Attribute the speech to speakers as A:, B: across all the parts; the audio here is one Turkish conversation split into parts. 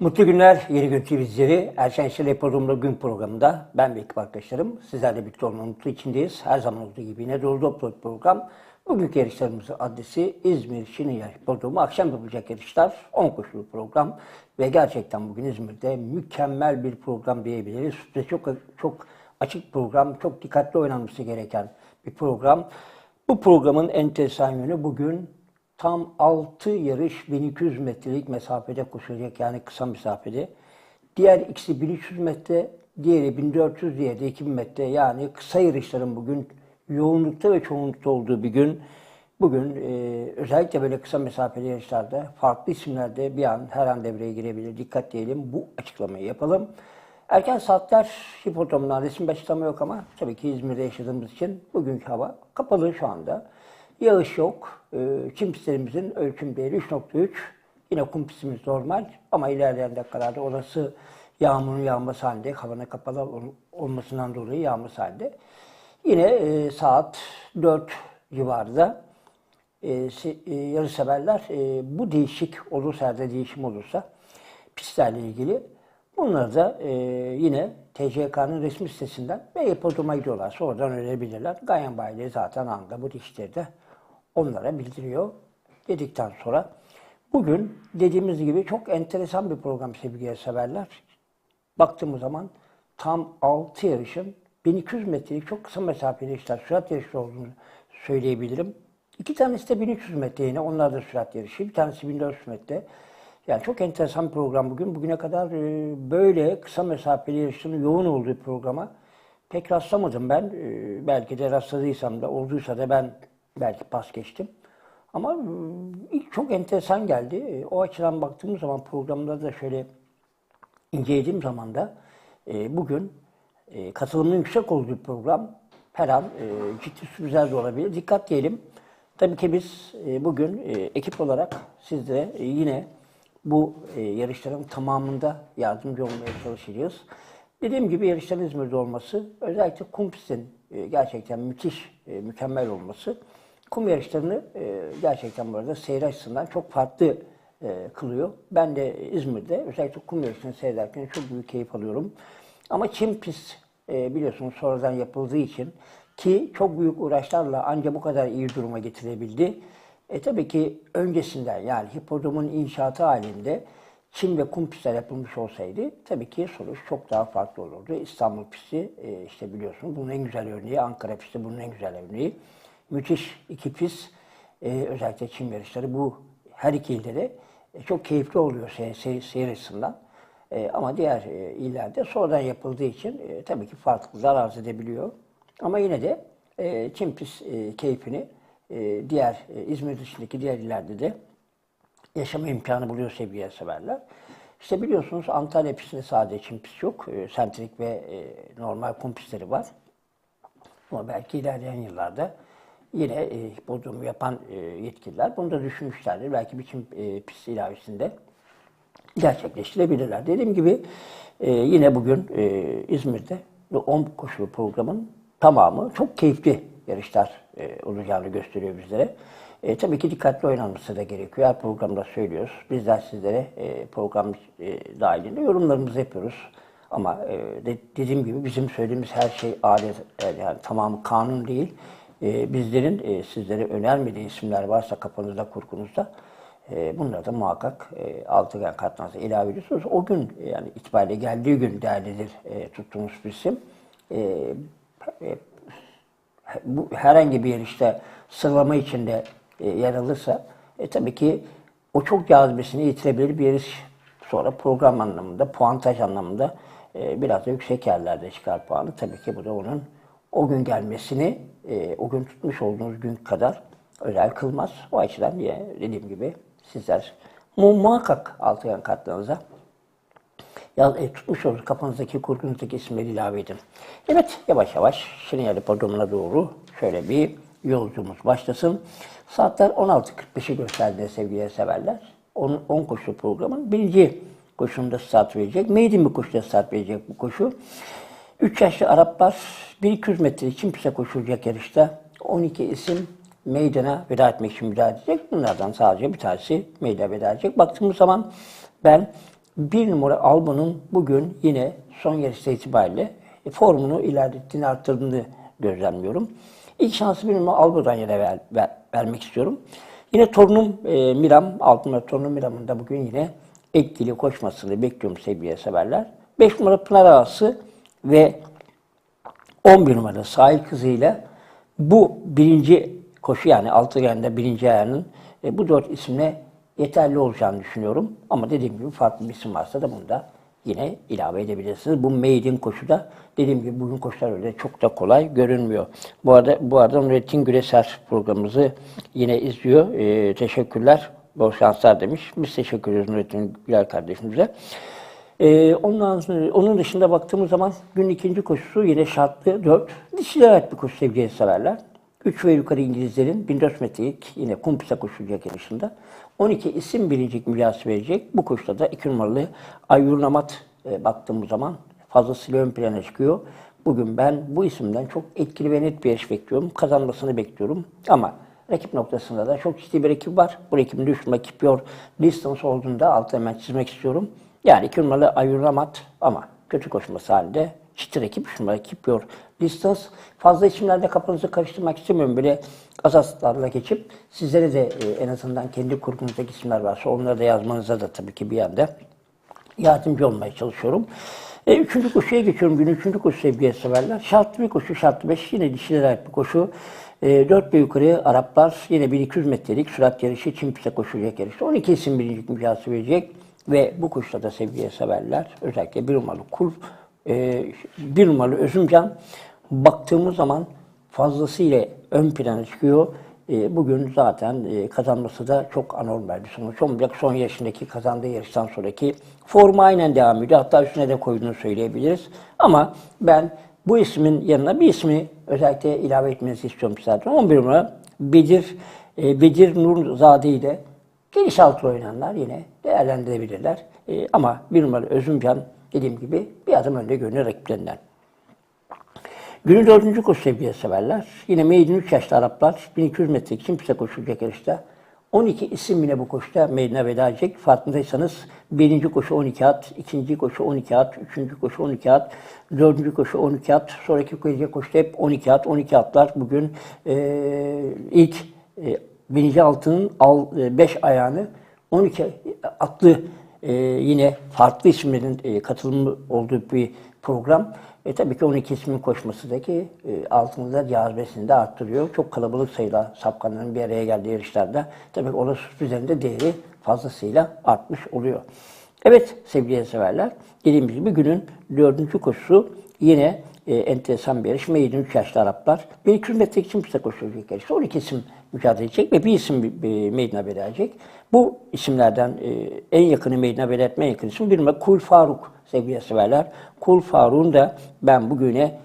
A: Mutlu günler Yeni Gün TV izleri. Erşen Şile Programı'nda gün programında ben ve ekip arkadaşlarım sizlerle birlikte olmanın mutlu içindeyiz. Her zaman olduğu gibi yine dolu dolu program. Bugünkü yarışlarımızın adresi İzmir Şirin Yarış Programı. Akşam yapılacak yarışlar 10 koşulu program. Ve gerçekten bugün İzmir'de mükemmel bir program diyebiliriz. Çok çok açık program, çok dikkatli oynanması gereken bir program. Bu programın enteresan yönü bugün tam 6 yarış 1200 metrelik mesafede koşulacak yani kısa mesafede. Diğer ikisi 1300 metre, diğeri 1400, diğeri de 2000 metre. Yani kısa yarışların bugün yoğunlukta ve çoğunlukta olduğu bir gün. Bugün e, özellikle böyle kısa mesafeli yarışlarda farklı isimlerde bir an her an devreye girebilir. Dikkat diyelim bu açıklamayı yapalım. Erken saatler hipodromdan resim açıklama yok ama tabii ki İzmir'de yaşadığımız için bugünkü hava kapalı şu anda. Yağış yok. Ee, Çim pistlerimizin ölçüm değeri 3.3. Yine kum pistimiz normal ama ilerleyen dakikalarda olası yağmurun yağması halinde, havanın kapalı ol- olmasından dolayı yağması halinde. Yine e, saat 4 civarında e, se- e, e, bu değişik olursa, de değişim olursa pistlerle ilgili bunları da e, yine TCK'nın resmi sitesinden ve yapıldığıma gidiyorlarsa oradan öğrenebilirler. Ganyan Bayileri zaten anda bu dişleri de onlara bildiriyor dedikten sonra bugün dediğimiz gibi çok enteresan bir program sevgili severler. Baktığımız zaman tam 6 yarışın 1200 metrelik çok kısa mesafeli yarışlar, sürat yarışı olduğunu söyleyebilirim. İki tanesi de 1300 metre yine, onlar da sürat yarışı. Bir tanesi 1400 metre. Yani çok enteresan bir program bugün. Bugüne kadar e, böyle kısa mesafeli yarışların yoğun olduğu programa pek rastlamadım ben. E, Belki de rastladıysam da, olduysa da ben belki pas geçtim. Ama e, ilk çok enteresan geldi. E, O açıdan baktığımız zaman programda da şöyle incelediğim zaman da e, bugün e, katılımın yüksek olduğu program her an e, ciddi sürprizler de olabilir. Dikkat diyelim. Tabii ki biz bugün ekip olarak sizlere e, yine bu yarışların tamamında yardımcı olmaya çalışacağız. Dediğim gibi yarışların İzmir'de olması, özellikle kum pistin gerçekten müthiş, mükemmel olması, kum yarışlarını e, gerçekten bu arada seyir açısından çok farklı e, kılıyor. Ben de İzmir'de özellikle kum yarışını seyrederken çok büyük keyif alıyorum. Ama çim pist e, biliyorsunuz sonradan yapıldığı için ki çok büyük uğraşlarla ancak bu kadar iyi duruma getirebildi. E tabii ki öncesinden yani hipodromun inşaatı halinde çim ve kum pistler yapılmış olsaydı tabii ki sonuç çok daha farklı olurdu. İstanbul pisti e, işte biliyorsunuz bunun en güzel örneği, Ankara pisti bunun en güzel örneği. Müthiş iki pist, e, özellikle çim yarışları bu her iki ilde de e, çok keyifli oluyor seyir, seyir, seyir açısından. E, ama diğer e, illerde sonradan yapıldığı için e, tabii ki farklılıklar arz edebiliyor. Ama yine de e, çim pist e, keyfini e, diğer e, İzmir dışındaki diğer illerde de yaşama imkanı buluyor sevgili severler. İşte biliyorsunuz Antalya pistinde sadece çim pist yok. E, sentrik ve e, normal kum pistleri var. Ama belki ilerleyen yıllarda yine e, hipodromu yapan e, yetkililer bunu da düşünmüşlerdir. Belki bir çim e, pist ilavesinde gerçekleştirebilirler. Dediğim gibi e, yine bugün e, İzmir'de bu 10 koşulu programın tamamı çok keyifli yarışlar e, olacağını gösteriyor bizlere. E, tabii ki dikkatli oynanması da gerekiyor. Her programda söylüyoruz. Bizler sizlere e, program e, dahilinde yorumlarımızı yapıyoruz. Ama e, de, dediğim gibi bizim söylediğimiz her şey adet, e, yani tamamı kanun değil. E, bizlerin e, sizlere önermediği isimler varsa kafanızda, kurgunuzda e, bunları da muhakkak e, altıgen katmanıza ilave ediyorsunuz. O gün e, yani itibariyle geldiği gün değerlidir e, tuttuğumuz bir isim. E, e, bu herhangi bir yarışta sıralama içinde e, yer alırsa e, tabii ki o çok cazibesini yitirebilir bir yarış sonra program anlamında, puantaj anlamında e, biraz da yüksek yerlerde çıkar puanı. Tabii ki bu da onun o gün gelmesini e, o gün tutmuş olduğunuz gün kadar özel kılmaz. O açıdan yine dediğim gibi sizler mu muhakkak altıgen kartlarınıza ya, e, tutmuş olur kafanızdaki kurgunuzdaki isimleri ilave edin. Evet yavaş yavaş Şirin Podrumu'na doğru şöyle bir yolcumuz başlasın. Saatler 16.45'i gösterdi sevgili severler. 10, 10 koşu programın birinci koşunda start verecek. Maiden bir koşuda start verecek bu koşu. 3 yaşlı Araplar 1200 metre için piste koşulacak yarışta 12 isim meydana veda etmek için müdahale edecek. Bunlardan sadece bir tanesi meydana veda edecek. Baktığımız zaman ben bir numara Alba'nın bugün yine son yarışta itibariyle formunu ilerlettiğini arttırdığını gözlemliyorum. İlk şansı bir numara Alba'dan yine ver, ver- vermek istiyorum. Yine torunum e, Miram, altın torunum Miram'ın da bugün yine etkili koşmasını bekliyorum sevgili severler. 5 numara Pınar Ağası ve 11 numara sahil kızıyla bu birinci koşu yani altı gende birinci ayağının e, bu dört isimle yeterli olacağını düşünüyorum. Ama dediğim gibi farklı bir isim varsa da bunu da yine ilave edebilirsiniz. Bu maiden koşuda dediğim gibi bugün koşular öyle çok da kolay görünmüyor. Bu arada bu arada Nurettin Güreser programımızı yine izliyor. E, teşekkürler. Bol şanslar demiş. Biz teşekkür ediyoruz Nurettin Güler kardeşimize. Ee, ondan sonra, onun dışında baktığımız zaman günün ikinci koşusu yine şartlı 4. Dişilere ait bir koşu sevgili severler. 3 ve yukarı İngilizlerin 1400 metrelik yine kum piste koşulacak yarışında. 12 isim birincilik mücadelesi verecek. Bu koşuda da 2 numaralı Ayurnamat e, baktığımız zaman fazlasıyla ön plana çıkıyor. Bugün ben bu isimden çok etkili ve net bir yarış bekliyorum. Kazanmasını bekliyorum. Ama Rakip noktasında da çok ciddi bir rakip var. Bu rakibin düşme rakip Pure Distance olduğunda altı hemen çizmek istiyorum. Yani iki numaralı Ayuramat ama kötü koşması halinde ciddi rakip, üç numaralı rakip Pure Distance. Fazla isimlerde kafanızı karıştırmak istemiyorum. Böyle azaslarla geçip sizlere de e, en azından kendi kurgunuzdaki isimler varsa onları da yazmanıza da tabii ki bir yanda yardımcı olmaya çalışıyorum. E, üçüncü koşuya geçiyorum. Gün üçüncü koşu sevgili severler. Şartlı bir koşu, şartlı beş. Yine dişilere ait bir koşu. E, dört ve yukarı Araplar yine 1200 metrelik sürat yarışı Çin piste koşulacak yarışta. 12 isim birincilik mücadelesi verecek. Ve bu koşuda da sevgili severler özellikle bir numaralı Kul, e, bir numaralı Özümcan baktığımız zaman fazlasıyla ön plana çıkıyor. E, bugün zaten e, kazanması da çok anormal bir sonuç olmayacak. Son yaşındaki kazandığı yarıştan sonraki formu aynen devam ediyor. Hatta üstüne de koyduğunu söyleyebiliriz. Ama ben bu ismin yanına bir ismi özellikle ilave etmenizi istiyorum zaten. 11 numara Bedir, e, Bedir Nurzade ile geniş altı oynanlar yine değerlendirebilirler. E, ama bir numara Özümcan dediğim gibi bir adım önde görünüyor rakiplerinden. Günün dördüncü koşu sevgili severler. Yine Maiden 3 yaşlı Araplar 1200 metre piste koşulacak yarışta. 12 isim yine bu koşuda Maiden'e veda edecek. Farkındaysanız birinci koşu 12 at, ikinci koşu 12 at, üçüncü koşu 12 at, dördüncü koşu 12 at, sonraki koşu koşuda hep 12 at, 12 atlar. Bugün e, ilk e, birinci altının 5 ayağını 12 atlı e, yine farklı isimlerin e, katılımı olduğu bir program. E tabii ki 12 ismin koşmasındaki e, altında cazibesini de arttırıyor. Çok kalabalık sayıda sapkanların bir araya geldiği yarışlarda tabii olası üzerinde değeri fazlasıyla artmış oluyor. Evet sevgili severler, dediğimiz gibi günün dördüncü koşusu yine e, enteresan bir yarış. Maiden 3 yaşlı Araplar. 1200 metre için piste koşulacak yarışta. 12 isim mücadele edecek ve bir isim e, Maiden'a verecek. Bu isimlerden e, en yakını veretme en yakın isim bir Kul Faruk sevgili severler. Kul Faruk'un da ben bugüne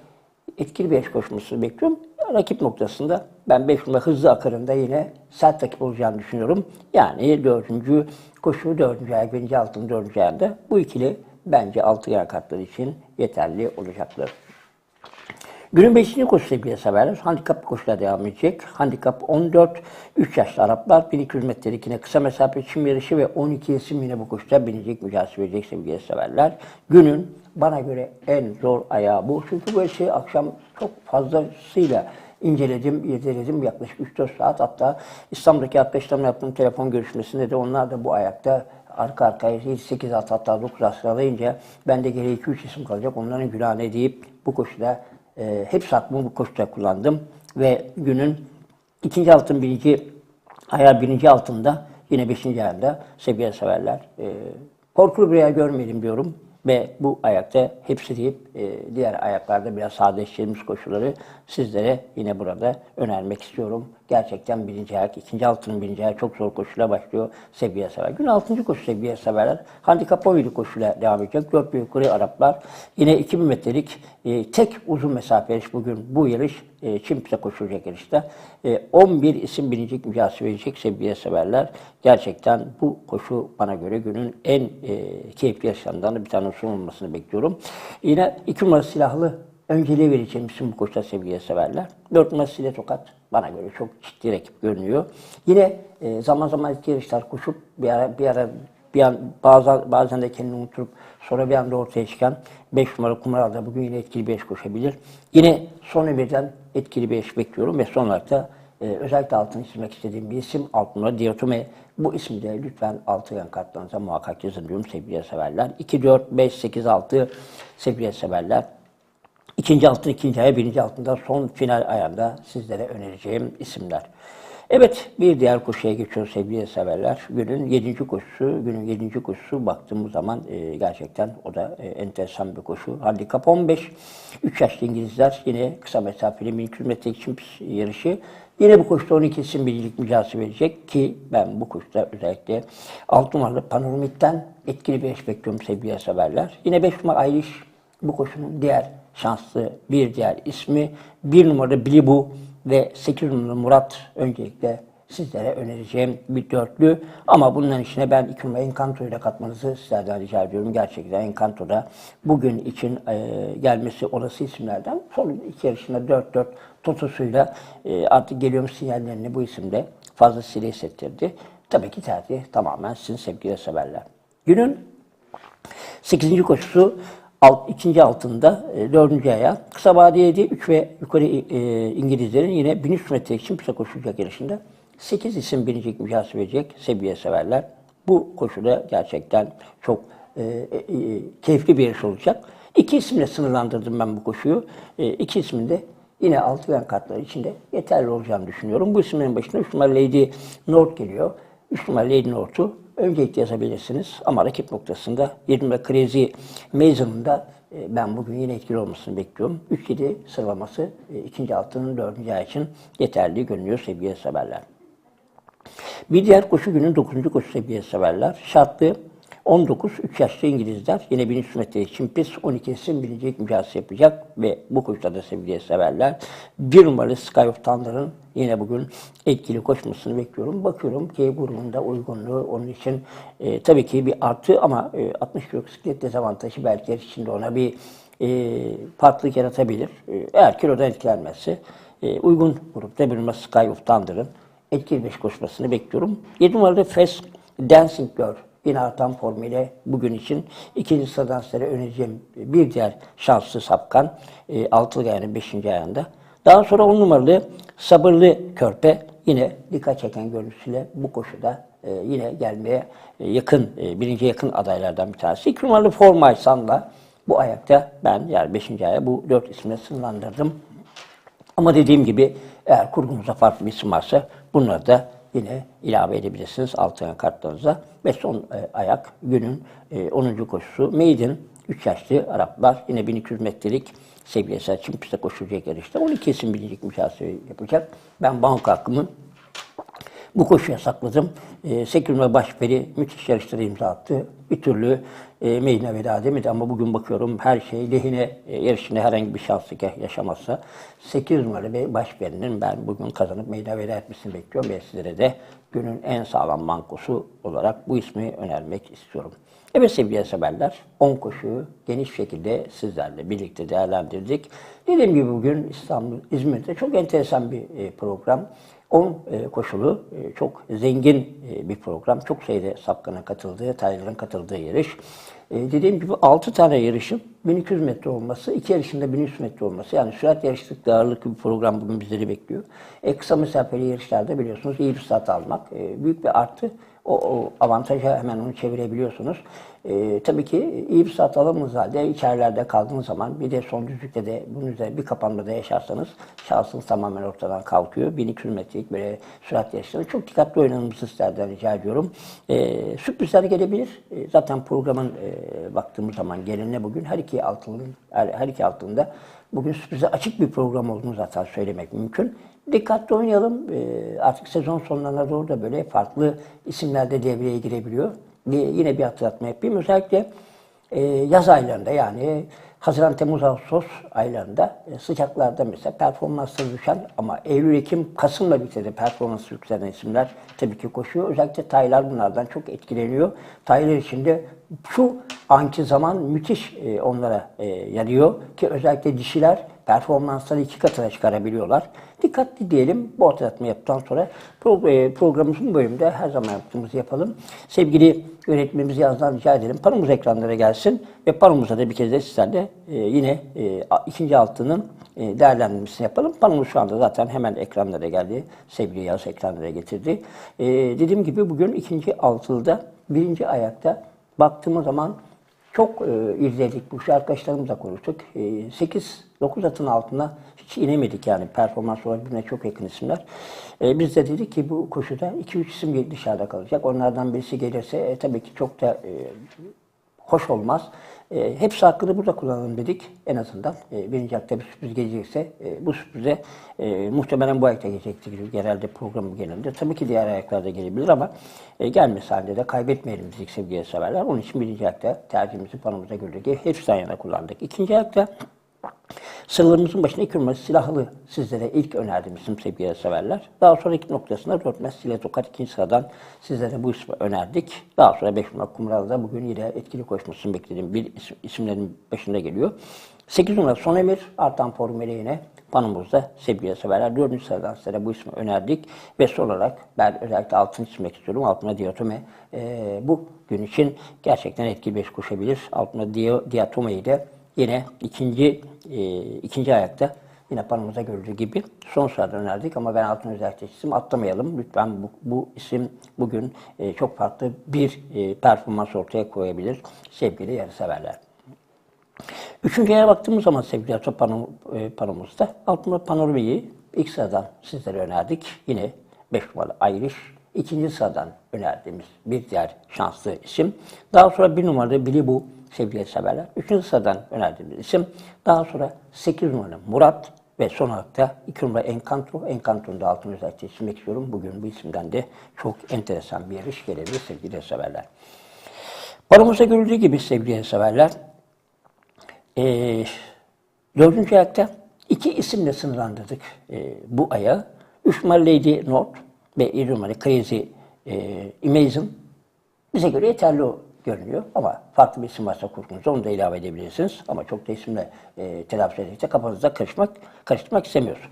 A: etkili bir yarış koşmasını bekliyorum. Rakip noktasında ben 5 numara hızlı akarında yine sert rakip olacağını düşünüyorum. Yani dördüncü koşu, dördüncü ayak, birinci altın, dördüncü ayağında bu ikili bence altı yer kartları için yeterli olacaktır. Günün 5. koşu sevgili severler. Handikap koşular devam edecek. Handikap 14, 3 yaşlı Araplar, 1200 metrelik yine kısa mesafe çim yarışı ve 12 isim yine bu koşuda binecek mücadele verecek sevgili severler. Günün bana göre en zor ayağı bu. Çünkü bu şey akşam çok fazlasıyla inceledim, irdeledim yaklaşık 3-4 saat. Hatta İstanbul'daki arkadaşlarımla yaptığım telefon görüşmesinde de onlar da bu ayakta arka arkaya 8 at hatta 9 at sıralayınca ben de geriye 2-3 isim kalacak. Onların günahını deyip bu koşuda e, hep saklımı bu koşuda kullandım. Ve günün ikinci altın birinci ayağı birinci altında yine beşinci ayağında sevgili severler. E, korkulu bir ayağı görmedim diyorum. Ve bu ayakta hepsi deyip e, diğer ayaklarda biraz sadeleştirmiş koşuları sizlere yine burada önermek istiyorum. Gerçekten birinci ayak, ikinci altının birinci ayak çok zor koşuyla başlıyor sevgili sever. Gün altıncı koşu sevgili severler. Handikap 17 koşuyla devam edecek. Dört büyük yukarı Araplar. Yine 2000 metrelik e, tek uzun mesafe yarış bugün bu yarış e, Çin piste koşulacak yarışta. E, 11 isim birincilik mücadelesi verecek sevgili severler. Gerçekten bu koşu bana göre günün en e, keyifli yarışlarından bir tanesi olmasını bekliyorum. Yine iki numara silahlı önceliği vereceğim isim bu koşuda sevgili severler. Dört numara Sile Tokat bana göre çok ciddi rakip görünüyor. Yine e, zaman zaman ilk yarışlar koşup bir ara bir ara bir an bazen, bazen de kendini unutup sonra bir anda ortaya çıkan 5 numara Kumaral'da bugün yine etkili 5 koşabilir. Yine son birden etkili 5 bekliyorum ve son olarak da e, özellikle altını çizmek istediğim bir isim 6 numara Diotome. Bu ismi de lütfen altı yan kartlarınıza muhakkak yazın diyorum sevgili severler. 2, 4, 5, 8, 6 sevgili severler. İkinci altın, ikinci aya, birinci altında son final ayağında sizlere önereceğim isimler. Evet, bir diğer koşuya geçiyoruz sevgili severler. Günün yedinci koşusu, günün yedinci koşusu baktığımız zaman e, gerçekten o da e, enteresan bir koşu. Handikap 15, 3 yaşlı İngilizler yine kısa mesafeli 1200 metre için yarışı. Yine bu koşuda 12 isim birlik mücadele verecek ki ben bu koşuda özellikle 6 numaralı Panoramik'ten etkili bir eş bekliyorum sevgili severler. Yine 5 numara Irish bu koşunun diğer şanslı bir diğer ismi. Bir numara Bilibu ve 8 numara Murat öncelikle sizlere önereceğim bir dörtlü. Ama bunların içine ben iki numara Encanto'yu da katmanızı sizlerden rica ediyorum. Gerçekten Encanto'da bugün için e, gelmesi olası isimlerden son iki yarışında 4-4 totosuyla e, artık geliyorum sinyallerini bu isimde fazlasıyla hissettirdi. Tabii ki tercih tamamen sizin sevgili severler. Günün 8. koşusu alt, ikinci altında e, dördüncü aya kısa vadeydi 3 ve yukarı e, İngilizlerin yine 1300 metre için pisa koşulacak yarışında 8 isim birinci mücadele verecek seviye severler. Bu koşuda gerçekten çok e, e, e, keyifli bir yarış olacak. İki isimle sınırlandırdım ben bu koşuyu. E, iki ismin de yine altı yan kartlar içinde yeterli olacağını düşünüyorum. Bu isimlerin başında 3 numara Lady North geliyor. 3 numara Lady North'u öncelikle yazabilirsiniz. Ama rakip noktasında 7 numara Crazy e, ben bugün yine etkili olmasını bekliyorum. 3-7 sıralaması e, ikinci altının dördüncü ay için yeterli görünüyor sevgili severler. Bir diğer koşu günün 9. koşu sevgili severler. Şartlı 19 3 yaşlı İngilizler yine 1300 metre için pis 12 isim birinci mücadele yapacak ve bu koşuda da sevgili severler. Bir numaralı Sky of Thunder'ın yine bugün etkili koşmasını bekliyorum. Bakıyorum ki grubunda uygunluğu onun için e, tabii ki bir artı ama e, 60 kilo bisiklet dezavantajı belki içinde ona bir e, farklılık yaratabilir. E, eğer kilodan etkilenmezse e, uygun grupta bir numara Sky of Thunder'ın etkili 5 koşmasını bekliyorum. 7 numaralı Fast Dancing Girl yine artan formuyla bugün için ikinci sıradan size önereceğim bir diğer şanslı sapkan e, altılı yani beşinci ayağında. Daha sonra on numaralı sabırlı körpe yine dikkat çeken görüntüsüyle bu koşuda e, yine gelmeye e, yakın, e, birinci yakın adaylardan bir tanesi. İki numaralı Formaysan'la bu ayakta ben yani beşinci aya bu dört isimle sınırlandırdım. Ama dediğim gibi eğer kurgunuzda farklı bir isim varsa bunları da yine ilave edebilirsiniz altına kartlarınıza. Ve son e, ayak günün e, 10. koşusu Maiden 3 yaşlı Araplar yine 1200 metrelik sevgili Selçuk piste koşulacak yarışta 12 isim bilinecek mücadele yapacak. Ben banka hakkımı bu koşuya sakladım. E, Sekürme Başperi müthiş yarışları imza attı. Bir türlü e, meydana veda demedi ama bugün bakıyorum her şey lehine e, yarışında herhangi bir şanslık yaşamazsa 8 numaralı bir Başperi'nin ben bugün kazanıp meydana veda etmesini bekliyorum ve sizlere de günün en sağlam bankosu olarak bu ismi önermek istiyorum. Evet sevgili severler, 10 koşuyu geniş şekilde sizlerle birlikte değerlendirdik. Dediğim gibi bugün İstanbul, İzmir'de çok enteresan bir e, program. 10 e, koşulu, e, çok zengin bir program. Çok sayıda sapkanın katıldığı, tayların katıldığı yarış. Dediğim gibi 6 tane yarışın 1200 metre olması, iki yarışında 1300 metre olması. Yani sürat yarışlık ağırlıklı bir program bugün bizleri bekliyor. E, kısa mesafeli yarışlarda biliyorsunuz iyi bir start almak büyük bir artı o, o avantaja hemen onu çevirebiliyorsunuz. E, tabii ki iyi bir saat alamadığınız halde içerilerde kaldığınız zaman bir de son düzlükte de bunun üzerine bir kapanmada yaşarsanız şansınız tamamen ortadan kalkıyor. 1200 metrelik böyle sürat yarışları çok dikkatli oynanması sizlerden rica ediyorum. E, sürprizler gelebilir. E, zaten programın e, baktığımız zaman geneline bugün her iki altının her, her iki altında bugün sürprize açık bir program olduğunu zaten söylemek mümkün dikkatli oynayalım. Artık sezon sonlarına doğru da böyle farklı isimler de devreye girebiliyor. Yine bir hatırlatma yapayım. Özellikle e, yaz aylarında yani Haziran, Temmuz, Ağustos aylarında e, sıcaklarda mesela performansları düşen ama Eylül, Ekim, Kasım'la birlikte de performansı yükselen isimler tabii ki koşuyor. Özellikle taylar bunlardan çok etkileniyor. Taylar içinde şu anki zaman müthiş e, onlara e, yarıyor ki özellikle dişiler performansları iki katına çıkarabiliyorlar. Dikkatli diyelim bu hatırlatma yaptıktan sonra pro, e, programımızın bölümünde her zaman yaptığımızı yapalım. Sevgili yönetmenimiz yazdan rica edelim. Panomuz ekranlara gelsin ve panomuzda da bir kez de sizlerle e, yine e, ikinci altının e, değerlendirmesini yapalım. Panomuz şu anda zaten hemen ekranlara geldi. Sevgili Yaz ekranlara getirdi. E, dediğim gibi bugün ikinci altılıda birinci ayakta baktığımız zaman çok e, izledik bu arkadaşlarımızla konuştuk. E, 8-9 atın altına hiç inemedik yani performans olarak birbirine çok yakın isimler. E, biz de dedik ki bu koşuda 2-3 isim dışarıda kalacak. Onlardan birisi gelirse e, tabii ki çok da e, hoş olmaz. E, hepsi hakkını burada kullanalım dedik en azından. E, birinci akta bir sürpriz gelecekse e, bu sürprize e, muhtemelen bu ayakta gelecektir genelde programı genelinde. Tabii ki diğer ayaklarda gelebilir ama e, gelmesi halinde de kaybetmeyelim dedik sevgili severler. Onun için birinci ayakta tercihimizi panomuza göre hepsinden yana kullandık. İkinci ayakta Sıralarımızın başında iki numaralı silahlı sizlere ilk önerdiğim isim sevgili severler. Daha sonra iki noktasında Rötmez Sile Tokat ikinci sıradan sizlere bu ismi önerdik. Daha sonra beş numara Kumral'da bugün yine etkili koşmasını beklediğim bir isim, isimlerin başında geliyor. Sekiz numara Son Emir, Artan Formeli yine panomuzda sevgili severler. Dördüncü sıradan sizlere bu ismi önerdik. Ve son olarak ben özellikle altını çizmek istiyorum. Altına Diyatome e, bu gün için gerçekten etkili beş koşabilir. Altına Diyatome'yi de Yine ikinci e, ikinci ayakta yine panomuza görüldüğü gibi son sırada önerdik ama ben altın özellikle isim atlamayalım. Lütfen bu, bu isim bugün e, çok farklı bir e, performans ortaya koyabilir sevgili yarışseverler. Üçüncü yere baktığımız zaman sevgili Atö pano, e, panomuzda altında panoramayı ilk sıradan sizlere önerdik. Yine 5 numaralı Irish. İkinci sıradan önerdiğimiz bir diğer şanslı isim. Daha sonra bir numaralı Billy Bu sevgili severler. Üçüncü sıradan önerdiğimiz isim. Daha sonra 8 numaralı Murat ve son olarak da 2 numara Encanto. Encanto'nun da altını özellikle çizmek istiyorum. Bugün bu isimden de çok enteresan bir yarış gelebilir sevgili severler. Paramızda görüldüğü gibi sevgili severler, ee, dördüncü ayakta iki isimle sınırlandırdık e, bu aya. Üç numaralı Lady North ve yedi numaralı Crazy e, Amazing bize göre yeterli görünüyor. Ama farklı bir isim varsa kurgunuzda onu da ilave edebilirsiniz. Ama çok da isimle e, telaffuz edilirse kafanızda karışmak, karıştırmak istemiyoruz.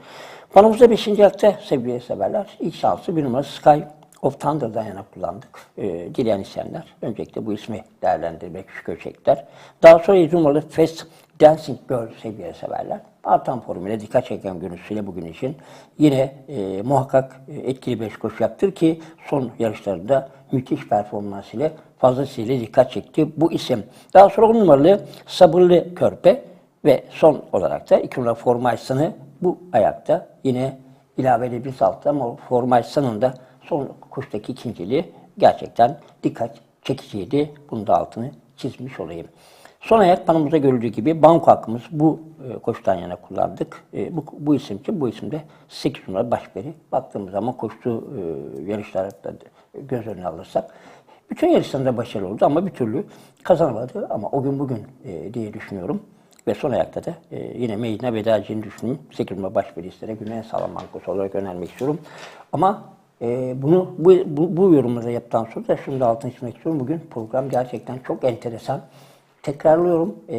A: Panomuzda 5. ayakta sevgili severler. ilk şansı bir numara Sky of Thunder'dan yana kullandık. E, dileyen isteyenler öncelikle bu ismi değerlendirmek küçük ölçekler. Daha sonra 7 numaralı Fast Dancing Girl sevgili severler. Artan formüle dikkat çeken görüntüsüyle bugün için yine e, muhakkak e, etkili beş koşu yaptır ki son yarışlarında müthiş performans ile fazlasıyla dikkat çekti bu isim. Daha sonra 10 numaralı Sabırlı Körpe ve son olarak da 2 numaralı Formaysan'ı bu ayakta yine ilave edebiliriz altta ama Formaysan'ın da son koşudaki ikinciliği gerçekten dikkat çekiciydi. Bunun da altını çizmiş olayım. Son ayak panomuza görüldüğü gibi banko hakkımız bu e, yana kullandık. E, bu, bu isim için bu isimde 8 numara başperi. Baktığımız zaman koştuğu e, yarışlarda göz önüne alırsak bütün yarışlarında başarılı oldu ama bir türlü kazanamadı ama o gün bugün e, diye düşünüyorum. Ve son ayakta da e, yine meydana veda edeceğini düşünüyorum. 8 numara başperi istere günün en sağlam bankosu olarak önermek istiyorum. Ama e, bunu bu, bu, bu yorumları yaptıktan sonra da şunu da altını çizmek istiyorum. Bugün program gerçekten çok enteresan. Tekrarlıyorum. E,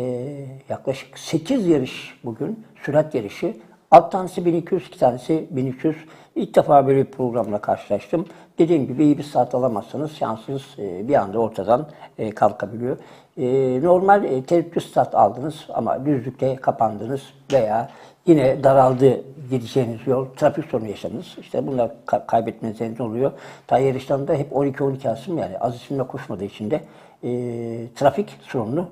A: yaklaşık 8 yarış bugün. Sürat yarışı. Alt tanesi 1200, iki tanesi 1300. İlk defa böyle bir programla karşılaştım. Dediğim gibi iyi bir saat alamazsanız şansınız e, bir anda ortadan e, kalkabiliyor. E, normal e, tereddüt saat aldınız ama düzlükte kapandınız veya yine daraldı gideceğiniz yol, trafik sorunu yaşadınız. İşte bunlar ka- kaybetmeniz neden oluyor. Ta yarışlarında hep 12-12 asım yani az isimle koşmadığı için de e, trafik sorunlu.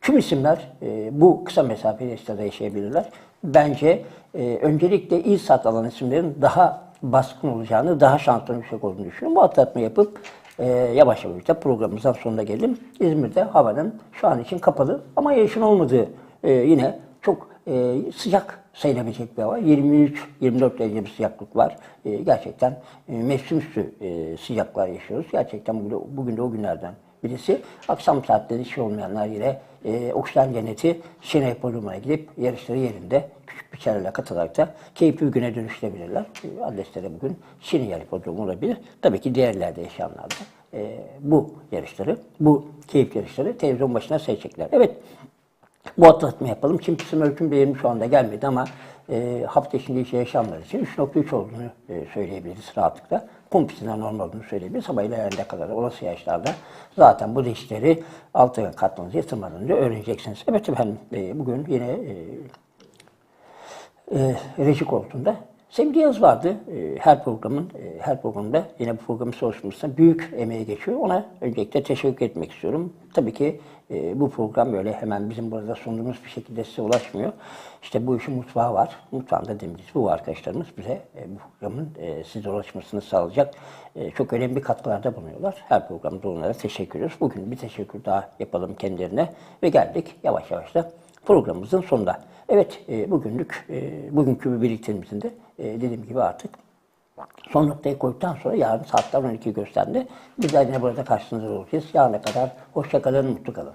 A: Tüm isimler e, bu kısa mesafeli yarışlarda yaşayabilirler. Bence e, öncelikle iyi saat alan isimlerin daha baskın olacağını, daha şansların yüksek olduğunu düşünüyorum. Bu atlatma yapıp e, yavaş yavaş da programımızın sonuna geldim. İzmir'de havanın şu an için kapalı ama yağışın olmadığı e, yine çok e, sıcak sayılabilecek bir hava. 23-24 derece bir sıcaklık var. E, gerçekten e, mevsimüstü e, sıcaklar yaşıyoruz. Gerçekten bugün bugün de o günlerden birisi. Akşam saatleri işi olmayanlar yine e, Oksijen Cenneti Şenay Podrumu'na gidip yarışları yerinde küçük bir çareyle katılarak da keyifli bir güne dönüştürebilirler. E, bugün Şenay Podrumu olabilir. Tabii ki diğerlerde yaşayanlar da e, bu yarışları, bu keyif yarışları televizyon başına seyredecekler. Evet, bu hatırlatma yapalım. Çimpis'in ölçüm değerim şu anda gelmedi ama e, hafta içinde işe yaşamlar için 3.3 olduğunu e, söyleyebiliriz rahatlıkla. Kumpisinden normal olduğunu söyleyebiliriz ama ileride kadar olası yaşlarda zaten bu riskleri altına katmanızı yatırmadan öğreneceksiniz. Evet efendim e, bugün yine e, e, reji koltuğunda Sevgili Yaz vardı. E, her programın, e, her programda yine bu programın çalışmasında büyük emeği geçiyor. Ona öncelikle teşekkür etmek istiyorum. Tabii ki e, bu program böyle hemen bizim burada sunduğumuz bir şekilde size ulaşmıyor. İşte bu işin mutfağı var. Mutfağında dediğimiz bu arkadaşlarımız bize e, bu programın e, size ulaşmasını sağlayacak e, çok önemli katkılarda bulunuyorlar. Her programda onlara teşekkür ediyoruz. Bugün bir teşekkür daha yapalım kendilerine ve geldik yavaş yavaş da programımızın sonunda. Evet, e, bugünlük, e, bugünkü birliklerimizin de e, dediğim gibi artık son noktayı koyduktan sonra yarın saatler 12 gösterdi. Bizler yine burada karşınızda olacağız. Yarına kadar hoşça kalın, mutlu kalın.